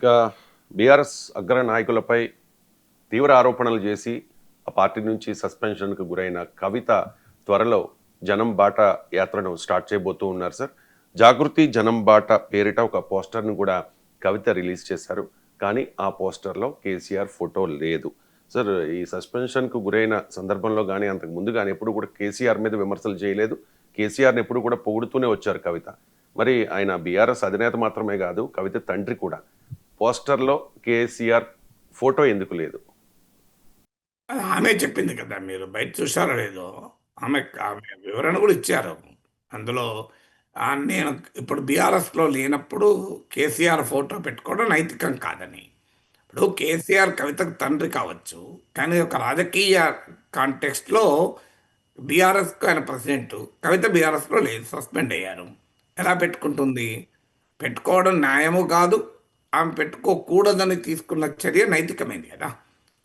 ఇక బీఆర్ఎస్ అగ్ర నాయకులపై తీవ్ర ఆరోపణలు చేసి ఆ పార్టీ నుంచి సస్పెన్షన్కు గురైన కవిత త్వరలో జనం బాట యాత్రను స్టార్ట్ చేయబోతూ ఉన్నారు సార్. జాగృతి జనం బాట పేరిట ఒక పోస్టర్ను కూడా కవిత రిలీజ్ చేశారు. కానీ ఆ పోస్టర్లో కేసీఆర్ ఫోటో లేదు. సార్ ఈ సస్పెన్షన్కు గురైన సందర్భంలో కానీ అంతకు ముందు కానీ ఎప్పుడు కూడా కేసీఆర్ మీద విమర్శలు చేయలేదు. కేసీఆర్ని ఎప్పుడు కూడా పొగుడుతూనే వచ్చారు కవిత. మరి ఆయన బీఆర్ఎస్ అధినేత మాత్రమే కాదు కవిత తండ్రి కూడా. పోస్టర్లో కేసీఆర్ ఫోటో ఎందుకు లేదు? ఆమె చెప్పింది కదా మీరు బయట చూసారో లేదో. ఆమె ఆమె వివరణ కూడా ఇచ్చారు. అందులో నేను ఇప్పుడు బీఆర్ఎస్లో లేనప్పుడు కేసీఆర్ ఫోటో పెట్టుకోవడం నైతికం కాదని. ఇప్పుడు కేసీఆర్ కవితకు తండ్రి కావచ్చు కానీ ఒక రాజకీయ కాంటెక్స్ట్లో బీఆర్ఎస్కు ఆయన ప్రెసిడెంట్ కవిత బీఆర్ఎస్లో లేదు సస్పెండ్ అయ్యారు. ఎలా పెట్టుకుంటుంది? పెట్టుకోవడం న్యాయము కాదు ఆమె పెట్టుకోకూడదని తీసుకున్న చర్య నైతికమైంది కదా.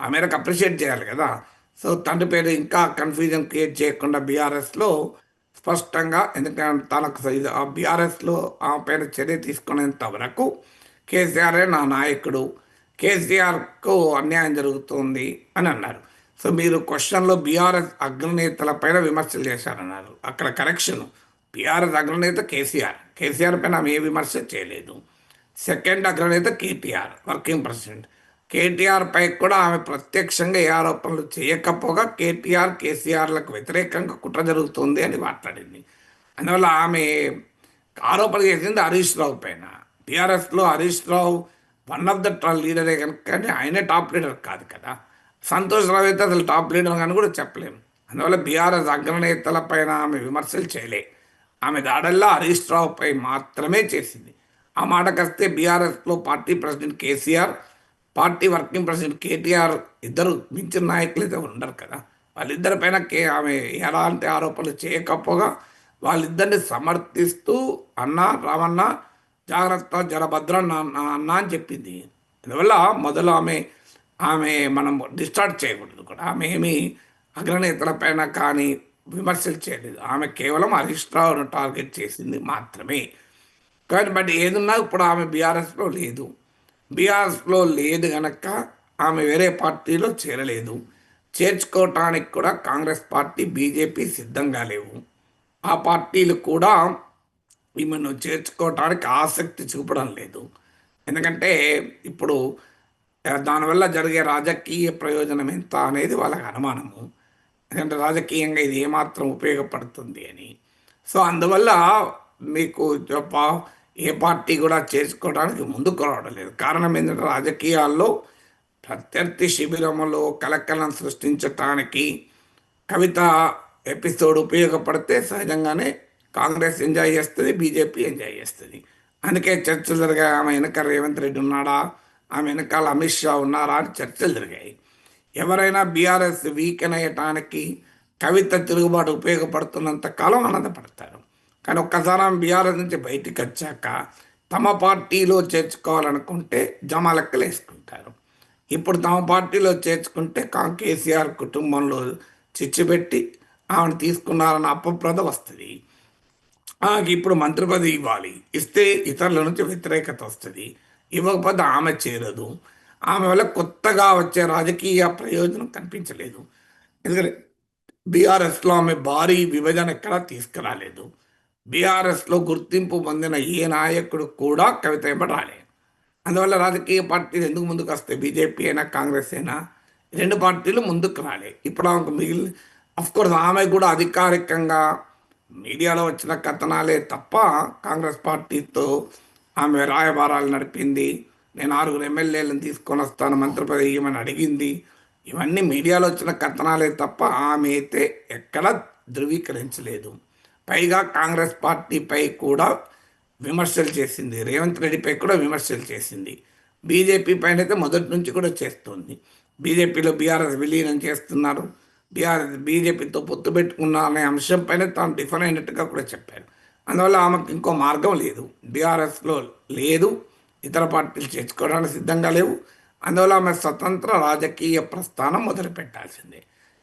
ఆ మేరకు అప్రిషియేట్ చేయాలి కదా. సో తండ్రి పేరు ఇంకా కన్ఫ్యూజన్ క్రియేట్ చేయకుండా బీఆర్ఎస్లో స్పష్టంగా ఎందుకంటే తనకు ఇది ఆ బీఆర్ఎస్లో ఆ పైన చర్య తీసుకునేంత వరకు కేసీఆరే నా నాయకుడు కేసీఆర్కు అన్యాయం జరుగుతుంది అని అన్నారు. సో మీరు క్వశ్చన్లో బీఆర్ఎస్ అగ్రనేతల పైన విమర్శలు చేశారన్నారు. అక్కడ కరెక్షన్ బీఆర్ఎస్ అగ్రనేత కేసీఆర్. కేసీఆర్ పైన ఆమె ఏ విమర్శ చేయలేదు. సెకండ్ అగ్రనేత కేటీఆర్ వర్కింగ్ ప్రెసిడెంట్. కేటీఆర్ పై కూడా ఆమె ప్రత్యక్షంగా ఏ ఆరోపణలు చేయకపోగా కేటీఆర్ కేసీఆర్లకు వ్యతిరేకంగా కుట్ర జరుగుతుంది అని మాట్లాడింది. అందువల్ల ఆమె ఆరోపణ చేసింది హరీష్ రావు పైన. టీఆర్ఎస్లో Harish Rao one of the లీడరే కనుక కానీ ఆయనే టాప్ లీడర్ కాదు కదా. సంతోష్ రావు అయితే అసలు టాప్ లీడర్ అని కూడా చెప్పలేము అందువల్ల బీఆర్ఎస్ అగ్రనేతల పైన ఆమె విమర్శలు చేయలే. ఆమె దాడల్లో హరీష్ రావుపై మాత్రమే చేసింది. ఆ మాటకొస్తే బీఆర్ఎస్లో party president KCR party working president KTR ఇద్దరు మించిన నాయకులు అయితే ఉండరు కదా. వాళ్ళిద్దరి పైన కే ఆమె ఎలాంటి ఆరోపణలు చేయకపోగా వాళ్ళిద్దరిని సమర్థిస్తూ అన్న రామన్న జాగ్రత్త జరభద్ర అన్న అన్న అని చెప్పింది. అందువల్ల మొదలు ఆమె ఆమె మనం డిస్టార్ట్ చేయకూడదు కూడా. ఆమె ఏమి అగ్రనేతల పైన కానీ విమర్శలు చేయలేదు. ఆమె కేవలం హరీష్ రావును టార్గెట్ చేసింది మాత్రమే. కానీ బట్ ఏదున్నా ఇప్పుడు ఆమె బీఆర్ఎస్లో లేదు. బీఆర్ఎస్లో లేదు గనక ఆమె వేరే పార్టీలో చేరలేదు. చేర్చుకోవటానికి కూడా కాంగ్రెస్ పార్టీ బీజేపీ సిద్ధంగా లేవు. ఆ పార్టీలు కూడా ఈమెను చేర్చుకోవటానికి ఆసక్తి చూపడం లేదు. ఎందుకంటే ఇప్పుడు దానివల్ల జరిగే రాజకీయ ప్రయోజనం ఎంత అనేది వాళ్ళకి అనుమానము. ఎందుకంటే రాజకీయంగా ఇది ఏమాత్రం ఉపయోగపడుతుంది అని. సో అందువల్ల మీకు చెప్ప- ఏ పార్టీ కూడా చేసుకోవడానికి ముందుకు రావడం లేదు కారణం ఏంటంటే రాజకీయాల్లో ప్రత్యర్థి శిబిరంలో కలకలం సృష్టించటానికి కవిత ఎపిసోడ్ ఉపయోగపడితే సహజంగానే కాంగ్రెస్ ఎంజాయ్ చేస్తుంది బీజేపీ ఎంజాయ్ చేస్తుంది. అందుకే చర్చలు జరిగాయి. ఆమె వెనక రేవంత్ రెడ్డి ఉన్నాడా? ఆమె వెనకాల అమిత్ షా ఉన్నారా? అని చర్చలు జరిగాయి. ఎవరైనా బీఆర్ఎస్ వీకెన్ అయ్యటానికి కవిత తిరుగుబాటు ఉపయోగపడుతున్నంత కాలం ఆనందపడతారు. కానీ ఒక్కసారి ఆమె బీఆర్ఎస్ నుంచి బయటికి వచ్చాక తమ పార్టీలో చేర్చుకోవాలనుకుంటే జమ లెక్కలు వేసుకుంటారు. ఇప్పుడు తమ పార్టీలో చేర్చుకుంటే కా కేసీఆర్ కుటుంబంలో చిచ్చుపెట్టి ఆమెను తీసుకున్నారన్న అపప్రద వస్తుంది. ఆమెకి ఇప్పుడు మంత్రి పదవి ఇవ్వాలి. ఇస్తే ఇతరుల నుంచి వ్యతిరేకత వస్తుంది. ఇవ్వకపోతే ఆమె చేరదు. ఆమె వల్ల కొత్తగా వచ్చే రాజకీయ ప్రయోజనం కనిపించలేదు. ఎందుకంటే బీఆర్ఎస్లో ఆమె భారీ విభజన ఎక్కడా తీసుకురాలేదు. బీఆర్ఎస్లో గుర్తింపు పొందిన ఏ నాయకుడు కూడా కవిత వెంబడి రాలేదు. అందువల్ల రాజకీయ పార్టీలు ఎందుకు ముందుకు వస్తాయి? బీజేపీ అయినా కాంగ్రెస్ అయినా రెండు పార్టీలు ముందుకు రాలే. ఇప్పుడు ఆమెకు మిగిలి అఫ్కోర్స్ ఆమె కూడా అధికారికంగా మీడియాలో వచ్చిన కథనాలే తప్ప కాంగ్రెస్ పార్టీతో ఆమె రాయబారాలు నడిపింది. నేను ఆరుగురు ఎమ్మెల్యేలను తీసుకొని వస్తాను మంత్రి పదవి అడిగింది. ఇవన్నీ మీడియాలో వచ్చిన కథనాలే తప్ప ఆమె అయితే ఎక్కడా ధృవీకరించలేదు. పైగా కాంగ్రెస్ పార్టీపై కూడా విమర్శలు చేసింది. రేవంత్ రెడ్డిపై కూడా విమర్శలు చేసింది. బీజేపీ పైన అయితే మొదటి నుంచి కూడా చేస్తుంది. బీజేపీలో బీఆర్ఎస్ విలీనం చేస్తున్నారు. బీఆర్ఎస్ బీజేపీతో పొత్తు పెట్టుకున్న అనే అంశం పైన తాను డిఫర్ అయినట్టుగా కూడా చెప్పారు అందువల్ల ఆమెకు ఇంకో మార్గం లేదు. బీఆర్ఎస్లో లేదు. ఇతర పార్టీలు చేర్చుకోవడానికి సిద్ధంగా లేవు. అందువల్ల ఆమె స్వతంత్ర రాజకీయ ప్రస్థానం మొదలుపెట్టాల్సిందే.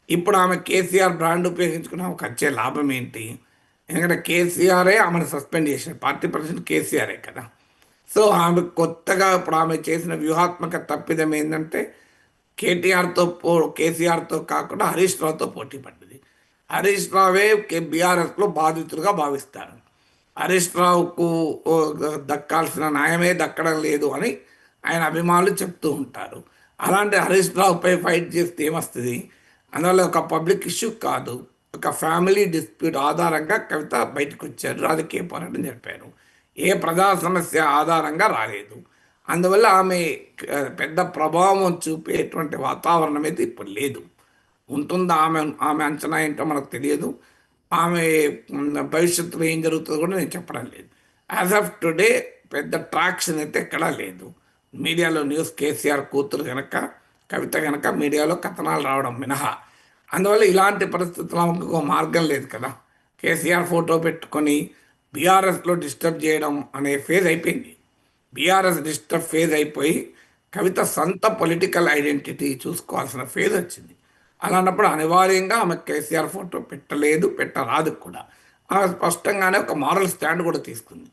ఇప్పుడు ఆమె కేసీఆర్ బ్రాండ్ ఉపయోగించుకుని ఆమెకు వచ్చే లాభం ఏంటి? ఎందుకంటే కేసీఆరే ఆమెను సస్పెండ్ చేశారు. పార్టీ ప్రెసిడెంట్ కేసీఆరే కదా. సో ఆమె కొత్తగా ఇప్పుడు ఆమె చేసిన వ్యూహాత్మక తప్పిదం ఏంటంటే కేటీఆర్తో పో కేసీఆర్తో కాకుండా హరీష్ రావుతో పోటీ పడ్డది. హరీష్ రావే బీఆర్ఎస్లో బాధితులుగా భావిస్తారు. హరీష్ రావుకు దక్కాల్సిన న్యాయమే దక్కడం లేదు అని ఆయన అభిమానులు చెప్తూ ఉంటారు. అలాంటి హరీష్ రావుపై ఫైట్ చేస్తే ఏమొస్తుంది? అందువల్ల ఒక పబ్లిక్ ఇష్యూ కాదు. ఒక ఫ్యామిలీ డిస్ప్యూట్ ఆధారంగా కవిత బయటకు వచ్చారు రాజకీయ పోరాటం జరిపారు. ఏ ప్రజా సమస్య ఆధారంగా రాలేదు. అందువల్ల ఆమె పెద్ద ప్రభావం చూపేటువంటి వాతావరణం అయితే ఇప్పుడు లేదు. ఉంటుందా ఆమె ఆమె అంచనా ఏంటో మనకు తెలియదు. ఆమె భవిష్యత్తులో ఏం జరుగుతుందో కూడా నేను చెప్పడం లేదు. యాజ్ ఆఫ్ టుడే పెద్ద ట్రాక్షన్ అయితే ఎక్కడా లేదు. మీడియాలో న్యూస్ కేసీఆర్ కూతురు కనుక కవిత కనుక మీడియాలో కథనాలు రావడం మినహా. అందువల్ల ఇలాంటి పరిస్థితుల్లో ఆమెకు ఇంకో మార్గం లేదు కదా. కేసీఆర్ ఫోటో పెట్టుకొని బీఆర్ఎస్లో డిస్టర్బ్ చేయడం అనే ఫేజ్ అయిపోయింది. బీఆర్ఎస్ డిస్టర్బ్ ఫేజ్ అయిపోయి కవిత సొంత పొలిటికల్ ఐడెంటిటీ చూసుకోవాల్సిన ఫేజ్ వచ్చింది. అలాంటప్పుడు అనివార్యంగా ఆమె కేసీఆర్ ఫోటో పెట్టలేదు పెట్టరాదు కూడా. ఆమె స్పష్టంగానే ఒక మారల్ స్టాండ్ కూడా తీసుకుంది.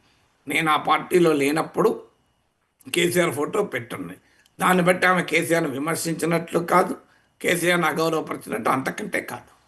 నేను ఆ పార్టీలో లేనప్పుడు కేసీఆర్ ఫోటో పెట్టున్నాయి దాన్ని బట్టి ఆమె కేసీఆర్ను విమర్శించినట్లు కాదు కేసీఆర్ అగౌరవపరిచినట్టు అంతకంటే కాదు.